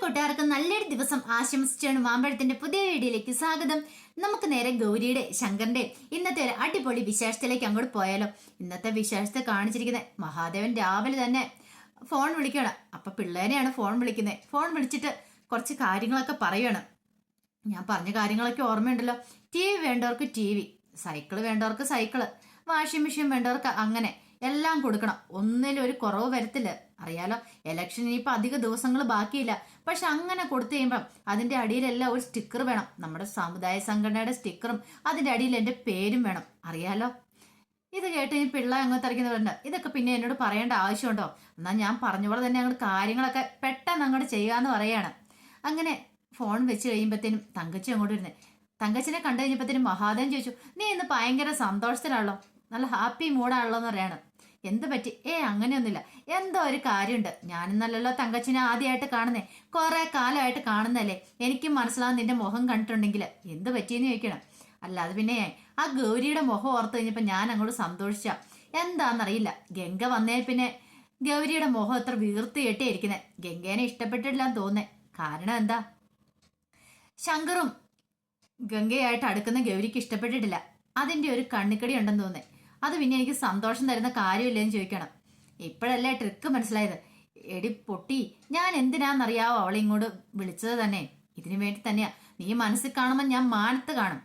കൂട്ടുകാർക്ക് നല്ലൊരു ദിവസം ആശംസിച്ചാണ് മാമ്പഴത്തിന്റെ പുതിയ വീഡിയോയിലേക്ക് സ്വാഗതം. നമുക്ക് നേരെ ഗൗരിയുടെ ശങ്കറിന്റെ ഇന്നത്തെ ഒരു അടിപൊളി വിശേഷത്തിലേക്ക് അങ്ങോട്ട് പോയാലോ. ഇന്നത്തെ വിശേഷത്തെ കാണിച്ചിരിക്കുന്ന മഹാദേവൻ രാവിലെ തന്നെ ഫോൺ വിളിക്കണം അപ്പൊ പിള്ളേരെയാണ് ഫോൺ വിളിക്കുന്നത് ഫോൺ വിളിച്ചിട്ട് കുറച്ച് കാര്യങ്ങളൊക്കെ പറയണം ഞാൻ പറഞ്ഞ കാര്യങ്ങളൊക്കെ ഓർമ്മയുണ്ടല്ലോ. ടി വി വേണ്ടവർക്ക് ടി വി സൈക്കിൾ വേണ്ടവർക്ക് സൈക്കിൾ വാഷിംഗ് മെഷീൻ വേണ്ടവർക്ക് അങ്ങനെ. എല്ലാം കൊടുക്കണം. ഒന്നിലും ഒരു കുറവ് വരത്തില്ല. അറിയാലോ? ഇലക്ഷൻ ഇനിയിപ്പോൾ അധിക ദിവസങ്ങൾ ബാക്കിയില്ല. പക്ഷെ അങ്ങനെ കൊടുത്തു കഴിയുമ്പം അതിന്റെ അടിയിലെല്ലാം ഒരു സ്റ്റിക്കർ വേണം. നമ്മുടെ സമുദായ സംഘടനയുടെ സ്റ്റിക്കറും അതിന്റെ അടിയിൽ എന്റെ പേരും വേണം. അറിയാലോ? ഇത് കേട്ട് ഇനി പിള്ള അങ്ങ് തറിക്കുന്നവരുണ്ട് ഇതൊക്കെ പിന്നെ എന്നോട് പറയേണ്ട ആവശ്യമുണ്ടോ? എന്നാൽ ഞാൻ പറഞ്ഞ പോലെ തന്നെ അങ്ങോട്ട് കാര്യങ്ങളൊക്കെ പെട്ടെന്ന് അങ്ങോട്ട് ചെയ്യാന്ന് പറയാണ്. അങ്ങനെ ഫോൺ വെച്ച് കഴിയുമ്പോഴത്തേനും തങ്കച്ചി അങ്ങോട്ട് വരുന്നത് തങ്കച്ചിനെ കണ്ടു കഴിഞ്ഞപ്പോഴത്തേനും മഹാദേവൻ ചോദിച്ചു നീ ഇന്ന് ഭയങ്കര സന്തോഷത്തിലാണല്ലോ. നല്ല ഹാപ്പി മൂഡാണല്ലോ എന്ന് പറയാണ്. എന്ത് പറ്റി? ഏ അങ്ങനെയൊന്നുമില്ല. എന്തോ ഒരു കാര്യമുണ്ട്. ഞാനിന്നല്ലല്ലോ തങ്കച്ചിനെ ആദ്യമായിട്ട് കാണുന്നേ. കുറെ കാലമായിട്ട് കാണുന്നല്ലേ എനിക്കും മനസ്സിലാവും നിന്റെ മുഖം കണ്ടിട്ടുണ്ടെങ്കിൽ. എന്ത് പറ്റിയെന്ന് ചോദിക്കണം. അല്ലാതെ പിന്നെ ആ ഗൗരിയുടെ മുഖം ഓർത്ത് കഴിഞ്ഞപ്പോൾ ഞാൻ അങ്ങോട്ട് സന്തോഷിച്ച. എന്താണെന്നറിയില്ല ഗംഗ വന്നേ പിന്നെ ഗൗരിയുടെ മുഖം എത്ര വീർത്ത് കെട്ടിയിരിക്കുന്നത് ഗംഗേനെ ഇഷ്ടപ്പെട്ടിട്ടില്ല തോന്നേ കാരണം എന്താ? ശങ്കറും ഗംഗയായിട്ട് അടുക്കുന്ന ഗൗരിക്ക് ഇഷ്ടപ്പെട്ടിട്ടില്ല. അതിന്റെ ഒരു കണ്ണിക്കടി ഉണ്ടെന്ന് തോന്നേ അത് പിന്നെ എനിക്ക് സന്തോഷം തരുന്ന കാര്യമില്ലെന്ന് ചോദിക്കണം. ഇപ്പോഴല്ലേ ട്രിക്ക് മനസ്സിലായത്. എടി പൊട്ടി ഞാൻ എന്തിനാന്നറിയാവോ അവളെ ഇങ്ങോട്ട് വിളിച്ചത് തന്നെ? ഇതിനു വേണ്ടി തന്നെയാ. നീ മനസ്സിൽ കാണുമ്പോൾ ഞാൻ മാനത്ത് കാണും.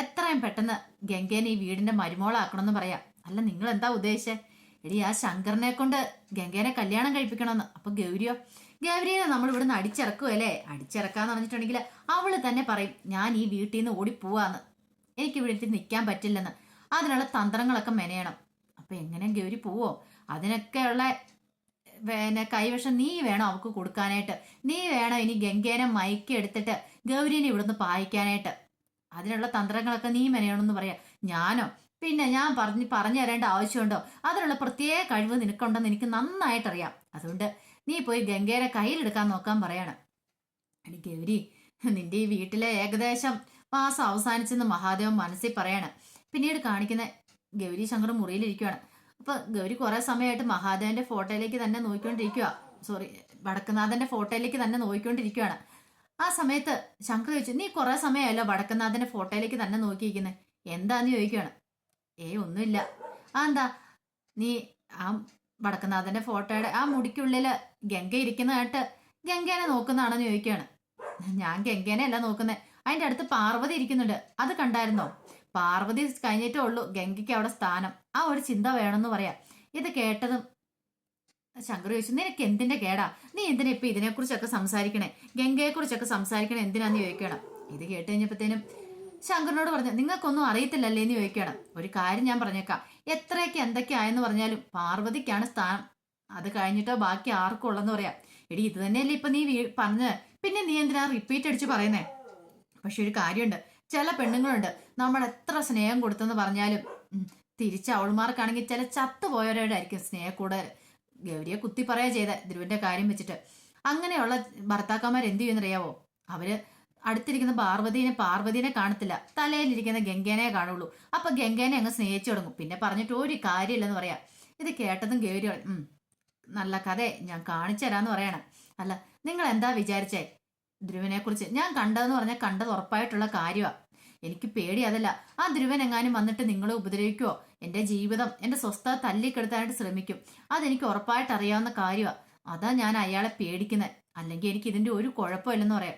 എത്രയും പെട്ടെന്ന് ഗംഗേനെ ഈ വീടിന്റെ മരുമോളാക്കണമെന്ന് പറയാം. അല്ല നിങ്ങൾ എന്താ ഉദ്ദേശിച്ചേ? എടി ആ ശങ്കറിനെ കൊണ്ട് ഗംഗേനെ കല്യാണം കഴിപ്പിക്കണമെന്ന് അപ്പൊ ഗൗരിയോ? ഗൗരിയെ നമ്മൾ ഇവിടുന്ന് അടിച്ചിറക്കുമല്ലേ അടിച്ചിറക്കാന്ന് പറഞ്ഞിട്ടുണ്ടെങ്കിൽ അവൾ തന്നെ പറയും ഞാൻ ഈ വീട്ടിൽ നിന്ന് ഓടിപ്പോവാന്ന്. എനിക്ക് വീട്ടിൽ നിൽക്കാൻ പറ്റില്ലെന്ന്. അതിനുള്ള തന്ത്രങ്ങളൊക്കെ മെനയണം. അപ്പൊ എങ്ങനെ ഗൗരി പോവോ? അതിനൊക്കെയുള്ള പിന്നെ കൈവശം നീ വേണം അവൾക്ക് കൊടുക്കാനായിട്ട്. നീ വേണം ഇനി ഗംഗേനെ മയക്കി എടുത്തിട്ട് ഗൗരീനെ ഇവിടുന്ന് പായിക്കാനായിട്ട്. അതിനുള്ള തന്ത്രങ്ങളൊക്കെ നീ മെനയണമെന്ന് പറയാം. ഞാനോ? പിന്നെ ഞാൻ പറഞ്ഞ് പറഞ്ഞു തരേണ്ട ആവശ്യമുണ്ടോ? അതിനുള്ള പ്രത്യേക കഴിവ് നിനക്കുണ്ടെന്ന് എനിക്ക് നന്നായിട്ടറിയാം. അതുകൊണ്ട് നീ പോയി ഗംഗേരെ കയ്യിലെടുക്കാൻ നോക്കാൻ പറയണം. എടി ഗൗരി നിന്റെ ഈ വീട്ടിലെ ഏകദേശം മാസം അവസാനിച്ചെന്ന് മഹാദേവൻ മനസ്സിൽ പറയാണ്. പിന്നീട് കാണിക്കുന്ന ഗൗരി ശങ്കർ മുറിയിലിരിക്കുകയാണ് അപ്പൊ ഗൗരി കുറെ സമയമായിട്ട് മഹാദേവന്റെ ഫോട്ടോയിലേക്ക് തന്നെ നോക്കിക്കൊണ്ടിരിക്കുക സോറി വടക്കുനാഥന്റെ ഫോട്ടോയിലേക്ക് തന്നെ നോക്കിക്കൊണ്ടിരിക്കുകയാണ് ആ സമയത്ത് ശങ്കർ ചോദിച്ചു നീ കുറെ സമയമല്ലോ വടക്കുനാഥന്റെ ഫോട്ടോയിലേക്ക് തന്നെ നോക്കിയിരിക്കുന്നത് എന്താന്ന് ചോദിക്കുകയാണ് ഏ ഒന്നുമില്ല. ആ എന്താ നീ ആ വടക്കുനാഥന്റെ ഫോട്ടോയുടെ ആ മുടിക്കുള്ളിൽ ഗംഗ ഇരിക്കുന്നതായിട്ട് ഗംഗേനെ നോക്കുന്നതാണെന്ന് ചോദിക്കുകയാണ് ഞാൻ ഗംഗേനെ അല്ല നോക്കുന്നത് അതിന്റെ അടുത്ത് പാർവതി ഇരിക്കുന്നുണ്ട്. അത് കണ്ടായിരുന്നോ? പാർവതി കഴിഞ്ഞിട്ടേ ഉള്ളൂ ഗംഗയ്ക്ക് അവിടെ സ്ഥാനം. ആ ഒരു ചിന്ത വേണമെന്ന് പറയാം. ഇത് കേട്ടതും ശങ്കർ ചോദിച്ചു നിനക്ക് എന്തിന്റെ കേടാ? നീ എന്തിനാ ഇപ്പൊ ഇതിനെക്കുറിച്ചൊക്കെ സംസാരിക്കണേ? ഗംഗയെ കുറിച്ചൊക്കെ സംസാരിക്കണേ എന്തിനാന്ന് ചോദിക്കണം? ഇത് കേട്ട് കഴിഞ്ഞപ്പോഴത്തേനും ശങ്കറിനോട് പറഞ്ഞു നിങ്ങൾക്കൊന്നും അറിയത്തില്ലല്ലേ? എന്ന് ചോദിക്കണം. ഒരു കാര്യം ഞാൻ പറഞ്ഞേക്കാം. എത്രയൊക്കെ എന്തൊക്കെയായെന്ന് പറഞ്ഞാലും പാർവതിക്കാണ് സ്ഥാനം. അത് കഴിഞ്ഞിട്ടോ ബാക്കി ആർക്കും ഉള്ളെന്ന് പറയാം. എടി ഇത് തന്നെയല്ലേ ഇപ്പൊ നീ പറഞ്ഞ് പിന്നെ നീ എന്തിനാ റിപ്പീറ്റ് അടിച്ച് പറയുന്നേ? പക്ഷെ ഒരു കാര്യമുണ്ട്. ചില പെണ്ണുങ്ങളുണ്ട്. നമ്മൾ എത്ര സ്നേഹം കൊടുത്തെന്ന് പറഞ്ഞാലും തിരിച്ച് അവൾമാർക്കാണെങ്കിൽ ചില ചത്തു ചത്തുപോയവരോടായിരിക്കും സ്നേഹം കൂടുതൽ. ഗൗരിയെ കുത്തി പറയാ ചെയ്ത ധ്രുവന്റെ കാര്യം വെച്ചിട്ട്. അങ്ങനെയുള്ള ഭർത്താക്കന്മാർ എന്ത് ചെയ്യുന്നറിയാവോ അവർ അടുത്തിരിക്കുന്ന പാർവതീനെ പാർവതീനെ കാണത്തില്ല. തലയിലിരിക്കുന്ന ഗംഗേനെ കാണുള്ളൂ. അപ്പൊ ഗംഗേനെ അങ്ങ് സ്നേഹിച്ചു തുടങ്ങും. പിന്നെ പറഞ്ഞിട്ട് ഒരു കാര്യമില്ലെന്ന് പറയാം. ഇത് കേട്ടതും ഗൗരി നല്ല കഥ ഞാൻ കാണിച്ചു തരാന്ന് പറയണം. അല്ല നിങ്ങൾ എന്താ വിചാരിച്ചേ? ധ്രുവനെ കുറിച്ച് ഞാൻ കണ്ടതെന്ന് പറഞ്ഞാൽ കണ്ടത് ഉറപ്പായിട്ടുള്ള കാര്യമാണ് എനിക്ക് പേടി അതല്ല. ആ ധ്രുവൻ എങ്ങാനും വന്നിട്ട് നിങ്ങളെ ഉപദ്രവിക്കുവോ? എന്റെ ജീവിതം എന്റെ സ്വസ്ഥത തല്ലിക്കെടുത്താനായിട്ട് ശ്രമിക്കും. അതെനിക്ക് ഉറപ്പായിട്ട് അറിയാവുന്ന കാര്യമാണ് അതാ ഞാൻ അയാളെ പേടിക്കുന്നത് അല്ലെങ്കിൽ എനിക്ക് ഇതിന്റെ ഒരു കുഴപ്പമില്ലെന്ന് പറയാം.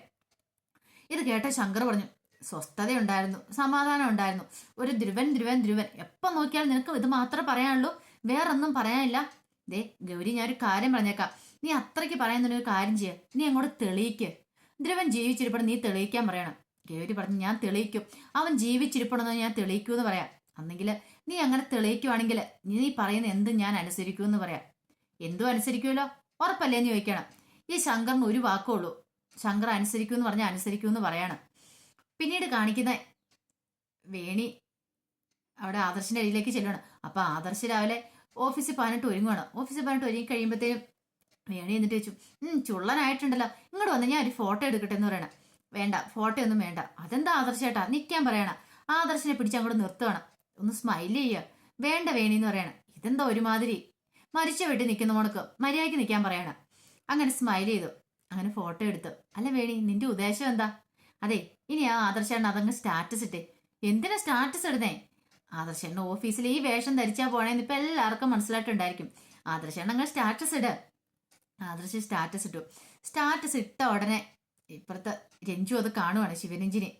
ഇത് കേട്ട ശങ്കർ പറഞ്ഞു സ്വസ്ഥതയുണ്ടായിരുന്നു സമാധാനം ഉണ്ടായിരുന്നു. ഒരു ധ്രുവൻ ധ്രുവൻ ധ്രുവൻ. എപ്പം നോക്കിയാൽ നിനക്ക് ഇത് മാത്രമേ പറയാനുള്ളൂ. വേറൊന്നും പറയാനില്ല. ദേ ഗൗരി ഞാൻ ഒരു കാര്യം പറഞ്ഞേക്കാം. നീ അത്രയ്ക്ക് പറയുന്നതിനൊരു കാര്യം ചെയ്യുക നീ അങ്ങോട്ട് തെളിയിക്ക്. ധ്രുവൻ ജീവിച്ചിരിപ്പണം നീ തെളിയിക്കാൻ പറയണം. രേവതി പറഞ്ഞു ഞാൻ തെളിയിക്കും. അവൻ ജീവിച്ചിരിപ്പണമെന്ന് ഞാൻ തെളിയിക്കൂ എന്ന് പറയാം. അന്നെങ്കിൽ നീ അങ്ങനെ തെളിയിക്കുവാണെങ്കിൽ നീ പറയുന്ന എന്തും ഞാൻ അനുസരിക്കൂ എന്ന് പറയാം. എന്തും അനുസരിക്കുമല്ലോ? ഉറപ്പല്ലേ എന്ന് ചോദിക്കണം. ഈ ശങ്കറിന് ഒരു വാക്കുള്ളൂ ശങ്കർ അനുസരിക്കൂ എന്ന് പറഞ്ഞാൽ അനുസരിക്കൂ എന്ന് പറയണം. പിന്നീട് കാണിക്കുന്ന വേണി അവിടെ ആദർശിന്റെ അരിയിലേക്ക് ചെല്ലണം അപ്പൊ ആദർശ് രാവിലെ ഓഫീസിൽ പതിനെട്ട് ഒരുങ്ങുവാണ്. ഓഫീസിൽ പതിനെട്ട് ഒരുങ്ങി കഴിയുമ്പോഴത്തേനും വേണി എന്നിട്ട് വെച്ചു ഉം ചുള്ളനായിട്ടുണ്ടല്ലോ. ഇങ്ങോട്ട് വന്ന് ഞാൻ ഒരു ഫോട്ടോ എടുക്കട്ടെ എന്ന് പറയണം. വേണ്ട ഫോട്ടോ ഒന്നും വേണ്ട. അതെന്താ ആദർശേട്ടാ? നിൽക്കാൻ പറയണം. ആദർശനെ പിടിച്ച് അങ്ങോട്ട് നിർത്തുവാണ് ഒന്ന് സ്മൈൽ ചെയ്യുക വേണ്ട വേണി എന്ന് പറയണം. ഇതെന്താ ഒരുമാതിരി? മരിച്ച വീട്ടിൽ നിൽക്കുന്ന മോണക്ക് മര്യാദയ്ക്ക് നിൽക്കാൻ പറയണം. അങ്ങനെ സ്മൈൽ ചെയ്തു. അങ്ങനെ ഫോട്ടോ എടുത്തു. അല്ല വേണി നിന്റെ ഉദ്ദേശം എന്താ? അതെ ഇനി ആ ആദർശേണ്ണ അതങ്ങ് സ്റ്റാറ്റസ് ഇട്ടേ. എന്തിനാ സ്റ്റാറ്റസ് ഇടുന്നേ? ആദർശേണ്ണ ഓഫീസിൽ ഈ വേഷം ധരിച്ചാ പോണേന്ന് ഇപ്പൊ എല്ലാവർക്കും മനസ്സിലായിട്ടുണ്ടായിരിക്കും. ആദർശേണ്ണ അങ്ങ് സ്റ്റാറ്റസ് ഇട്. ആദർശ് സ്റ്റാറ്റസ് ഇട്ടു. സ്റ്റാറ്റസ് ഇട്ട ഉടനെ ഇപ്പുറത്തെ രഞ്ജു അത് കാണുവാണ് ശിവരഞ്ജിനെ.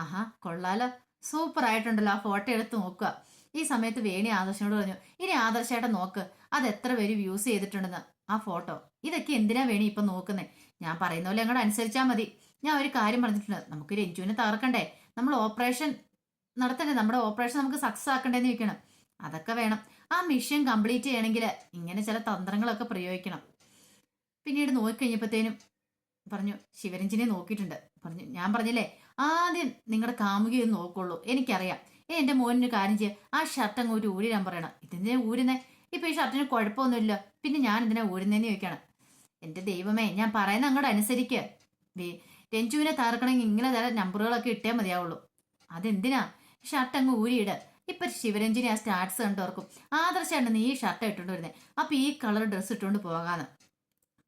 ആഹാ കൊള്ളാലോ. സൂപ്പർ ആയിട്ടുണ്ടല്ലോ ആ ഫോട്ടോ എടുത്ത് നോക്കുക. ഈ സമയത്ത് വേണി ആദർശനോട് പറഞ്ഞു ഇനി ആദർശായിട്ട് നോക്ക് അത് എത്ര പേര് വ്യൂസ് ചെയ്തിട്ടുണ്ടെന്ന് ആ ഫോട്ടോ. ഇതൊക്കെ എന്തിനാ വേണി ഇപ്പൊ നോക്കുന്നത് ഞാൻ പറയുന്ന പോലെ അങ്ങോട്ട് അനുസരിച്ചാൽ മതി. ഞാൻ ഒരു കാര്യം പറഞ്ഞിട്ടുണ്ട് നമുക്ക് രഞ്ജുവിനെ തകർക്കണ്ടേ? നമ്മൾ ഓപ്പറേഷൻ നടത്തണ്ടേ? നമ്മുടെ ഓപ്പറേഷൻ നമുക്ക് സക്സസ് ആക്കണ്ടേന്ന് വെക്കണം അതൊക്കെ വേണം. ആ മിഷൻ കംപ്ലീറ്റ് ചെയ്യണമെങ്കിൽ ഇങ്ങനെ ചില തന്ത്രങ്ങളൊക്കെ പ്രയോഗിക്കണം. പിന്നീട് നോക്കിക്കഴിഞ്ഞപ്പോഴത്തേനും പറഞ്ഞു ശിവരഞ്ജിനെ നോക്കിയിട്ടുണ്ട്. പറഞ്ഞു ഞാൻ പറഞ്ഞില്ലേ ആദ്യം നിങ്ങളുടെ കാമുകിയെ നോക്കുള്ളൂ എനിക്കറിയാം. ഏ എന്റെ മോനിന് കാര്യം ചെയ്യുക ആ ഷർട്ട് അങ്ങ് ഒരു ഊരിടാൻ പറയണം. ഇതിന്റെ ഊരുന്നേ? ഇപ്പൊ ഈ ഷർട്ടിന് കുഴപ്പമൊന്നുമില്ല. പിന്നെ ഞാൻ ഇതിനെ ഊരുന്നേന്ന് ചോദിക്കണം. എന്റെ ദൈവമേ ഞാൻ പറയുന്ന അങ്ങോട്ട് അനുസരിക്കുക രഞ്ജുവിനെ തകർക്കണമെങ്കിൽ ഇങ്ങനെ തര നമ്പറുകളൊക്കെ ഇട്ടേ മതിയാവുള്ളൂ. അതെന്തിനാ? ഷർട്ട് അങ്ങ് ഊരിയിട്. ഇപ്പൊ ശിവരഞ്ജിനി ആ സ്റ്റാർട്സ് കണ്ടോർക്കും. ആദർശമാണ് നീ ഈ ഷർട്ട് ഇട്ടുകൊണ്ട് വരുന്നത് അപ്പൊ ഈ കളർ ഡ്രസ്സ് ഇട്ടുകൊണ്ട് പോകാന്ന്.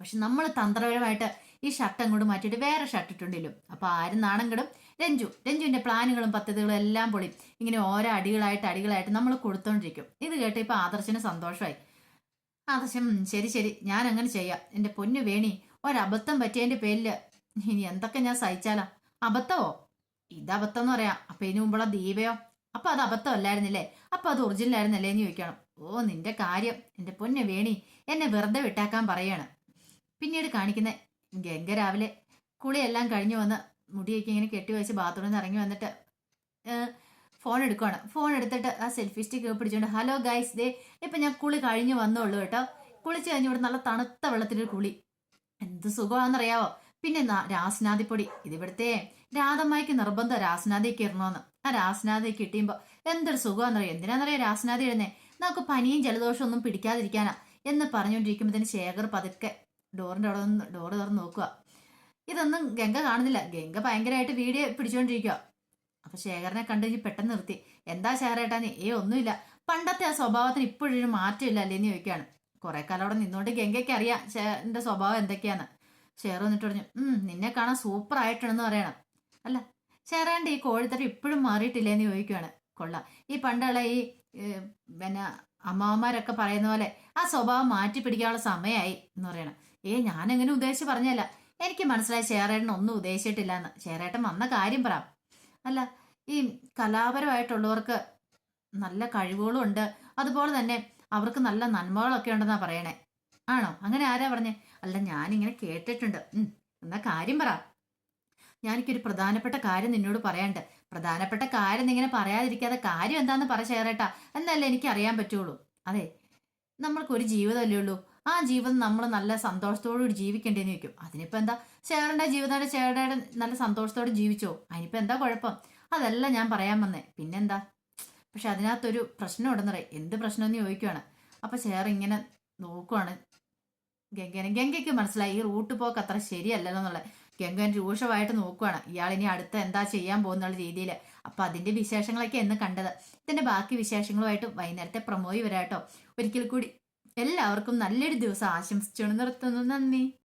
പക്ഷെ നമ്മൾ തന്ത്രപരമായിട്ട് ഈ ഷർട്ട് അങ്ങോട്ട് മാറ്റിയിട്ട് വേറെ ഷർട്ട് ഇട്ടുണ്ടല്ലോ അപ്പോൾ ആരും നാണെങ്കിലും രഞ്ജു രഞ്ജുവിന്റെ പ്ലാനുകളും പദ്ധതികളും എല്ലാം പൊളി. ഇങ്ങനെ ഓരോ അടികളായിട്ട് അടികളായിട്ട് നമ്മൾ കൊടുത്തോണ്ടിരിക്കും. ഇത് കേട്ട് ഇപ്പൊ ആദർശന് സന്തോഷമായി ആദർശം ശരി ശരി. ഞാൻ അങ്ങനെ ചെയ്യാം. എന്റെ പൊന്നു വേണി ഒരബദ്ധം പറ്റിയതിന്റെ പേരിൽ ഇനി എന്തൊക്കെ ഞാൻ സഹിച്ചാലാ? അബദ്ധമോ? ഇത് അബദ്ധം എന്ന് പറയാം. അപ്പൊ ഇതിനു മുമ്പുള്ള ദീപയോ? അപ്പൊ അത് അബദ്ധമല്ലായിരുന്നില്ലേ? അപ്പൊ അത് ഒറിജിനൽ ആയിരുന്നല്ലേ എന്ന് ചോദിക്കണം. ഓ നിന്റെ കാര്യം. എന്റെ പൊന്നു വേണി എന്നെ വെറുതെ വിട്ടാക്കാൻ പറയാണ്. പിന്നീട് കാണിക്കുന്ന ഗംഗ രാവിലെ കുളിയെല്ലാം കഴിഞ്ഞു വന്ന് മുടിയൊക്കെ ഇങ്ങനെ കെട്ടിവെച്ച് ബാത്റൂമിൽ നിന്ന് ഇറങ്ങി വന്നിട്ട് ഫോൺ എടുക്കുവാണ്. ഫോൺ എടുത്തിട്ട് ആ സെൽഫി സ്റ്റിക്ക് പിടിച്ചുകൊണ്ട് ഹലോ ഗൈസ് ദേ ഇപ്പം ഞാൻ കുളി കഴിഞ്ഞു വന്നോളൂ കേട്ടോ. കുളിച്ച് കഴിഞ്ഞ് ഇവിടെ നല്ല തണുത്ത വെള്ളത്തിന്റെ കുളി. എന്ത് സുഖമാണെന്നറിയാവോ? പിന്നെ രാസനാദിപ്പൊടി. ഇതിവിടുത്തെ രാധമ്മയ്ക്ക് നിർബന്ധം രാസ്നാദിക്ക് ഇടണമെന്ന് ആ രാസ്നാദി കിട്ടിയുമ്പോൾ എന്തൊരു സുഖമാണെന്നറിയാം? എന്തിനാണെന്നറിയാം രാസ്നാദി ഇടുന്നേ? നമുക്ക് പനിയും ജലദോഷവും ഒന്നും പിടിക്കാതിരിക്കാനാ എന്ന് പറഞ്ഞുകൊണ്ടിരിക്കുമ്പോഴത്തേന് ശേഖർ പതുക്കെ ഡോറിന്റെ അവിടെ നിന്ന് ഡോറ് തുറന്ന് നോക്കുക. ഇതൊന്നും ഗംഗ കാണുന്നില്ല. ഗംഗ ഭയങ്കരമായിട്ട് വീഡിയോ പിടിച്ചുകൊണ്ടിരിക്കുക അപ്പൊ ശേഖരനെ കണ്ടു ഇനി പെട്ടെന്ന് നിർത്തി. എന്താ ശേഖരേട്ടാന്ന് ഏ ഒന്നുമില്ല. പണ്ടത്തെ ആ സ്വഭാവത്തിന് ഇപ്പോഴൊരു മാറ്റമില്ല അല്ലേന്ന് ചോദിക്കുകയാണ്. കുറെ കാലം അവിടെ നിന്നുകൊണ്ട് ഗംഗയ്ക്ക് അറിയാം എന്റെ സ്വഭാവം എന്തൊക്കെയാണ് ഷെയർ വന്നിട്ട് പറഞ്ഞു ഉം നിന്നെ കാണാൻ സൂപ്പർ ആയിട്ടുണ്ടെന്ന് പറയണം. അല്ല ശേഖരേണ്ട ഈ കോഴിത്തട്ട് ഇപ്പോഴും മാറിയിട്ടില്ലേന്ന് ചോദിക്കുകയാണ്. കൊള്ളാം. ഈ പണ്ടുള്ള ഈ പിന്നെ അമ്മാവന്മാരൊക്കെ പറയുന്ന പോലെ ആ സ്വഭാവം മാറ്റി പിടിക്കാനുള്ള സമയമായി എന്ന് പറയണം. ഏ ഞാനെങ്ങനെ ഉദ്ദേശിച്ച് പറഞ്ഞല്ല എനിക്ക് മനസ്സിലായി ഷെയറേട്ടൻ ഒന്നും ഉദ്ദേശിച്ചിട്ടില്ല എന്ന് ഷെയറേട്ടൻ വന്ന കാര്യം പറ. അല്ല ഈ കലാപരമായിട്ടുള്ളവർക്ക് നല്ല കഴിവുകളും ഉണ്ട് അതുപോലെ തന്നെ അവർക്ക് നല്ല നന്മകളൊക്കെ ഉണ്ടെന്നാ പറയണേ. ആണോ? അങ്ങനെ ആരാ പറഞ്ഞേ? അല്ല ഞാനിങ്ങനെ കേട്ടിട്ടുണ്ട്. ഉം, എന്നാ കാര്യം പറ. ഞാനിക്കൊരു പ്രധാനപ്പെട്ട കാര്യം നിന്നോട് പറയാണ്ട് പ്രധാനപ്പെട്ട കാര്യം ഇങ്ങനെ പറയാതിരിക്കാതെ കാര്യം എന്താന്ന് പറ ചേരേട്ടാ എന്നല്ലേ എനിക്ക് അറിയാൻ പറ്റുള്ളൂ. അതെ നമ്മൾക്കൊരു ജീവിതമല്ലേ ഉള്ളൂ. ആ ജീവിതം നമ്മൾ നല്ല സന്തോഷത്തോടുകൂടി ജീവിക്കേണ്ടതെന്ന് ചോദിക്കും. അതിനിപ്പോൾ എന്താ? ചേട്ടന്റെ ജീവിതമായിട്ട് ചേട്ടയുടെ നല്ല സന്തോഷത്തോടെ ജീവിച്ചോ? അതിനിപ്പോൾ എന്താ കുഴപ്പം? അതല്ല ഞാൻ പറയാൻ വന്നേ. പിന്നെന്താ? പക്ഷെ അതിനകത്തൊരു പ്രശ്നം ഉണ്ടെന്നറിയാം എന്ത് പ്രശ്നമെന്ന് ചോദിക്കുവാണ്. അപ്പം ചേർ ഇങ്ങനെ നോക്കുവാണ്. ഗംഗനെ ഗംഗയ്ക്ക് മനസ്സിലായി. ഈ റൂട്ട് പോക്ക് അത്ര ശരിയല്ലല്ലോ എന്നുള്ളത്. ഗംഗൻ രൂക്ഷമായിട്ട് നോക്കുവാണ്. ഇയാൾ ഇനി അടുത്ത എന്താ ചെയ്യാൻ പോകുന്നുള്ള രീതിയിൽ അപ്പൊ അതിന്റെ വിശേഷങ്ങളൊക്കെ എന്ന് കണ്ടത്. ഇതിന്റെ ബാക്കി വിശേഷങ്ങളുമായിട്ട് വൈകുന്നേരത്തെ പ്രമോയി വരാട്ടോ. ഒരിക്കൽ കൂടി എല്ലാവർക്കും നല്ലൊരു ദിവസം ആശംസിച്ചുകൊണ്ട് നിർത്തുന്നു. നന്ദി.